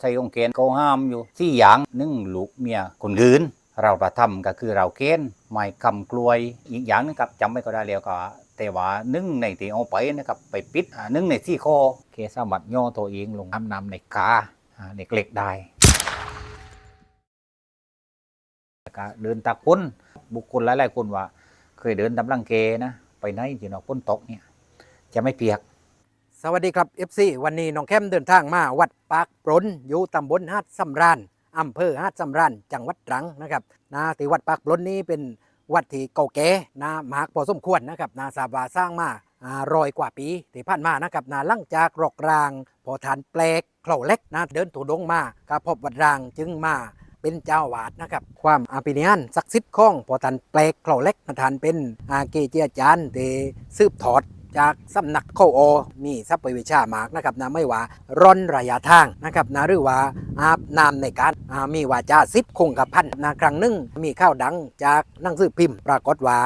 ใช้องค์เกณฑ์เขาห้ามอยู่สี่อย่างหนึ่งลูกเมียคนอื่น เราประทำก็คือเราเกณฑ์ไม่คำกลวย อีกอย่างนึงครับจำไม่ก็ได้แล้วก็แต่ว่านึ่งในที่เอาไปนะครับไปปิดนึ่งในที่คอเคสามัดย่อตัวเองลงน้ำนำในกาในเกล็กได้ก็เดินตากพ้นบุคคลหลายๆคนว่า เคยเดินตำลังเกนะ ไปไหนที่นอกพ้นตกเนี่ย จะไม่เปียก สวัสดีครับ FC วันนี้น้องแคมเดินทางมาวัดปากปรนอยู่ตำบลฮาดสำราญอำเภอฮาดสำราญจังหวัดตรังนะครับนะที่วัดปากปรนนี้เป็นวัดที่เก่าแก่นะมากพอสมควรนะครับนาสาบาสร้างมาอ่ารอยกว่าปีที่ผ่านมานะครับนาหลังจากรกราง พอฐานแปลกเข่าเล็กนะเดินถูดงมาก็พบวัดรางจึงมาเป็นเจ้าวาดนะครับ ความอาปิเนียนศักดิ์สิทธิ์ของพอฐานแปลกเข่าเล็กนะฐานเป็นอาเกจิอาจารย์ที่สืบทอด จากสำนักเข้าโอ มีทรัพย์วิชามากนะครับนะไม่ว่าร่อนระยะทางนะครับนะหรือว่าอาบน้ำในการมีวาจาซิบคงกับพันนะครั้งหนึ่งมีข้าวดังจากหนังสือพิมพ์ ปรากฏว่า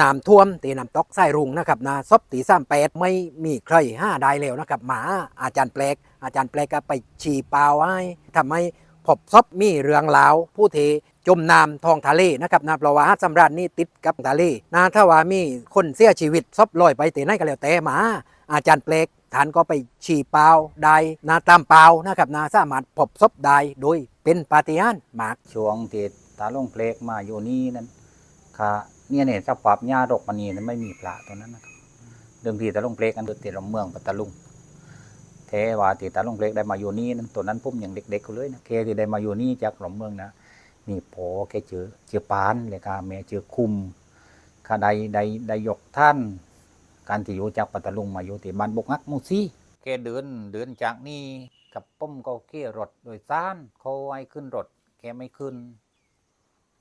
น้ำท่วมตีน้ำตกไส้รุงนะครับนะซบตีสามแปดไม่มีใครห้าได้แล้วนะครับหมาอาจารย์แปลก อาจารย์แปลกก็ไปฉี่เปล่าให้ทำให้พบซบมีเรื่องราวผู้เท จมน้ำทองทะเลนะครับนะเพราะว่าหาดสำราญนี่ติดกับทะเลนะถ้าว่ามีคนเสียชีวิตซบลอยไปตีไหนก็แล้วแต่หมา อาจารย์เปลกฐานก็ไปฉี่เปล่าได้นาตามเปล่านะครับนาสามารถพบศพได้โดยเป็นปาฏิหาริย์หมากช่วงที่ตาลงเพลกมาอยู่นี่นั้นค่ะเนี่ยเนี่ยสภาพหญ้ารกมันนี่นั้นไม่มีปลาตัวนั้นนะครับเดิมทีตาลงเพลกกันเดติดลำเมืองปัตตาลุงเทว่าที่ตาลงเพลกได้มาอยู่นี่นั้นตัวนั้นพุ่มอย่างเด็กๆอยู่เลยนะเคที่ได้มาอยู่นี่จากลำเมืองนะ นี่พอแกเจอเจอปานเลยค่ะแม่เจอคุมค่ะใดใดใดยกท่าน การที่อยู่จากปัตตลุงมาอยู่ที่บ้านบกฮักมูซี่แกเดินเดินจากนี่กับป้มก็เกี้รถโดยสารเขาให้ขึ้นรถแกไม่ขึ้น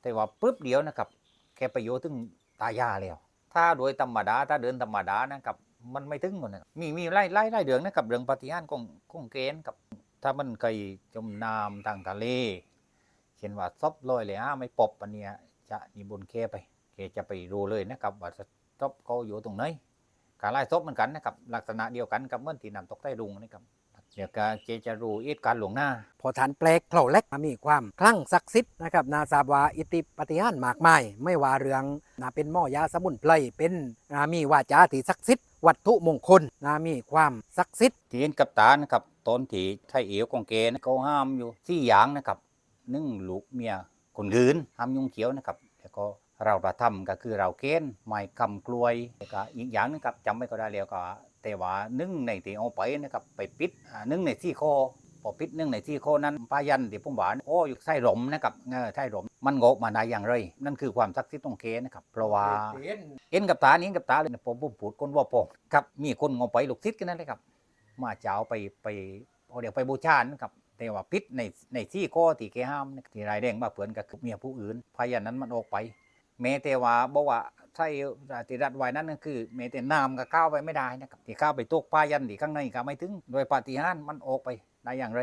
แต่ว่าปุ๊บเดียวนะครับ แกไปโยถึงตายาแล้ว ถ้าโดยธรรมดาถ้าเดินธรรมดานะครับมันไม่ถึงหมดนะมีมีไล่ไล่ไล่เดืองนะครับเรื่องปฏิหารของของเกณฑ์กับ ถ้ามันเคยจมน้ำทางทะเล เช่นว่าซบลอยเลยฮะไม่ปบอันเนี้ยจะนิบนต์แกไปแกจะไปรู้เลยนะครับว่าซบเขาอยู่ตรงไหนการไล่ซบเหมือนกันนะครับลักษณะเดียวกันกับเมื่อที่นำตกใต้รุงนะครับเดี๋ยวก็เจจะรู้เหตุการหลวงหน้า พอฐานแปลกเข่าเล็กมีความคลั่งศักดิ์สิทธิ์นะครับนาสาบว่าอิติปฏิหารมากมาย ไม่ว่าเรื่องนาเป็นหม้อยาสมุนไพรเป็นนามีวาจาที่ศักดิ์สิทธิ์วัตถุมงคลนามีความศักดิ์สิทธิ์ที่เห็นกับตานะครับตอนที่ไทยเอวของเกนเขาห้ามอยู่สี่อย่างนะครับ นึ่งลูกเมียคนอื่นห้ามยุ่งเขียวนะครับแล้วก็เราประทำก็คือเราเกณฑ์ไม่คำกลวยแล้วก็อีกอย่างหนึงครับจำไม่ก็ได้แล้วก็แต่ว่าหนึ่งในที่เอาไปนะครับไปปิดอ่าหนึ่งในที่คอพอปิดหนึ่งในที่คอนั้นป้ายันที่ผมบอกโอ้อยู่ใส่หลมนะครับเออใส่หลมมันโงกมาได้อย่างไร นั่นคือความศักดิ์สิทธิ์ของเกนะครับเพราะว่าเห็นกับตานี่เห็นกับตาเลยนะผมผมพูดคนว่าปองครับมีคนงอไปลูกทิศกันนั่นเลยครับ มาเจ้าไปไปเอาเดี๋ยวไปบูชานะครับ แต่ว่าพิษในในที่ข้อที่แกห้ามที่รายแดงมาเผื่อนกับเมียผู้อื่นพยานนั้นมันออกไปแม้แต่ว่าบอกว่าใช่ที่รัดไว้นั้นก็คือแม้แต่น้ำก็เข้าไปไม่ได้นะครับที่เข้าไปตกพายันที่ข้างในก็ไม่ถึง โดยปาฏิหาริย์มันออกไปได้อย่างไร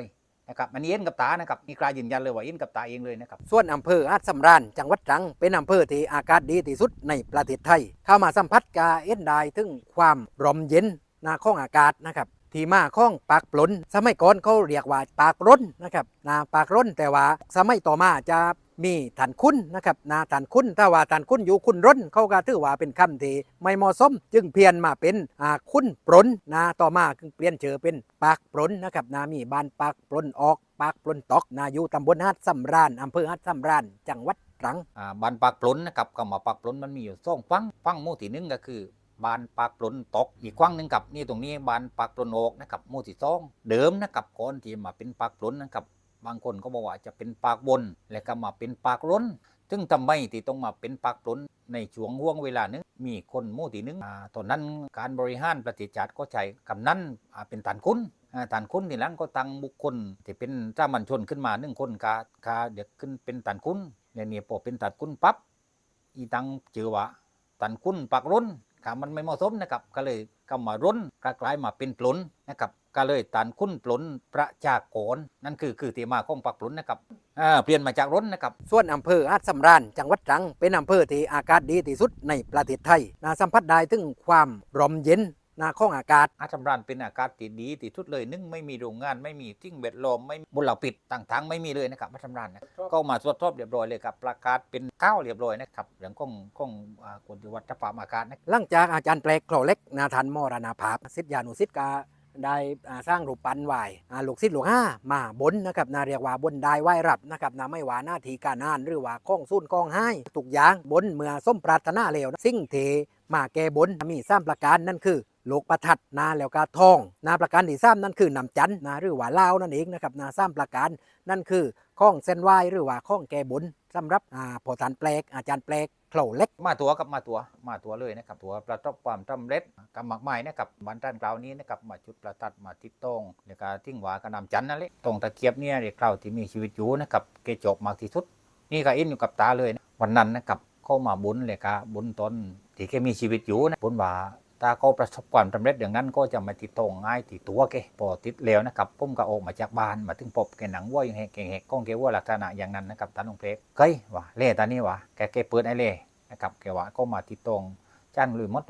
นะครับมันเห็นกับตานะครับมีกลายยืนยันเลยว่าเห็นกับตาเองเลยนะครับส่วนอำเภออาจสำราญจังหวัดตรัง เป็นอำเภอที่อากาศดีที่สุดในประเทศไทย เข้ามาสัมผัสกาเอ็นได้ถึงความร่มเย็น นาข้องอากาศนะครับที่มาข้องปากปลนสมัยก่อนเขาเรียกว่าปากร้นนะครับนาปากร้นแต่ว่าสมัยต่อมาจะมีฐานคุ้นนะครับนาฐานคุ้นถ้าว่าฐานคุ้นอยู่คุ้นร้นเขาก็ถือว่าเป็นคำที่ไม่เหมาะสม จึงเพียนมาเป็นอาคุ้นปลนนาต่อมาจึงเปลี่ยนเชื่อเป็นปากปลนนะครับนามีบ้านปากปลนออกปากปลนตอกนาอยู่ตำบลฮัดสำราญอำเภอฮัดสำราญจังหวัดตรังอ่าบานปากปลนนะครับคำว่าปากปลนมันมีอยู่สองฟังฟังหมู่ที่หนึ่งก็คือ บานปากปลนตก อีกฟังหนึ่งกับนี่ตรงนี้บานปากปลนออกนะครับมู่ที่สองเดิมนะครับก่อนที่มาเป็นปากปลนนะครับบางคนก็บอกว่าจะเป็นปากบน แล้วก็มาเป็นปากล้นซึ่งทำไมที่ต้องมาเป็นปากปลนในช่วงห่วงเวลานึงมีคนมู่ที่หนึ่งอ่าตอนนั้นการบริหารประเทศชาติก็ใช้คำนั้นอ่าเป็นฐานคุณอ่าฐานคุณที่หลังก็ตั้งบุคคลที่เป็นเจ้ามันชนขึ้นมาหนึ่งคนกากาเด็กขึ้นเป็นฐานคุณเนี่ยเนี่ยพอเป็นฐานคุณปั๊บอีตังเจอว่าฐานคุณปากร้น ค่ะมันไม่เหมาะสมนะครับก็เลยก็มารุนกลายมาเป็นปลนนะครับก็เลยตานคุณปลนประชากรนั่นคือคือที่มาของปักปลนนะครับเปลี่ยนมาจากร้นนะครับส่วนอำเภออาจสำราญจังหวัดตรัง เป็นอำเภอที่อากาศดีที่สุดในประเทศไทยนาสัมผัสได้ถึงความร่มเย็น นาข้องอากาศอาจำรันเป็นอากาศที่ดีที่สุดเลย นึ่งไม่มีโรงงานไม่มีทิ้งเบ็ดลมไม่มีมลพิษต่างๆ ไม่มีเลยนะครับอาจำรันนะก็มาตรวจสอบเรียบร้อยเลยครับประกาศเป็นเก้าเรียบร้อยนะครับเรื่องของของอ่าคนที่วัดสภาพอากาศนะหลังจากอาจารย์แปลกโคลเล็กนาทันมรณภาพสิทธิานุสิทธิ์กาได้อ่าสร้างรูปปั้นไหวอ่าลูกศิษย์หลวงห้ามาบนนะครับนาเรียกว่าบนได้ไหวรับนะครับนาไม่ว่าหน้าที่การงานหรือว่าข้องสู้นกองให้ทุกอย่างบนเมื่อส้มปรารถนาแล้วสิ่งเทมาแก้บนมีสามประการนั่นคือ โลกประทัดนาแล้วก็ทองนาประการที่สามนั่นคือนำจันทร์นาหรือว่าลาวนั่นเองนะครับนาสามประการนั่นคือข้องเส้นไหวหรือว่าข้องแก้บนสำหรับอ่าพอทานแปลกอาจารย์แปลกโคลเล็กมาตัวกับมาตัวมาตัวเลยนะครับตัวประสบความสำเร็จกำมักไม้นะครับวันด้านกล่าวนี้นะครับมาจุดประทัดมาติดตรงแล้วก็ทิ้งหวากระนำจันทร์นั่นแหละตรงตะเกียบเนี่ยเด็กเราที่มีชีวิตอยู่นะครับเกจบมากที่สุด นี่ก็อินอยู่กับตาเลยนะวันนั้นนะครับเข้ามาบุญเลยครับบุญตนที่แกมีชีวิตอยู่นะบุญว่า ถ้าเขาประสบความสำเร็จอย่างนั้นก็จะมาติดตรงง่ายติดตัวแกพอติดแล้วนะครับปุ่มก็ออกมาจากบ้านมาถึงปบแกหนังวัวอย่างแหกแกงแหกก้องแกวัวลักษณะอย่างนั้นนะครับตาลงเพลกเฮ้ยว่ะเล่ตานี่ว่ะแกแกเปิดไอ้เล่นะครับแกว่าก็มาติดตรงจันหรือมด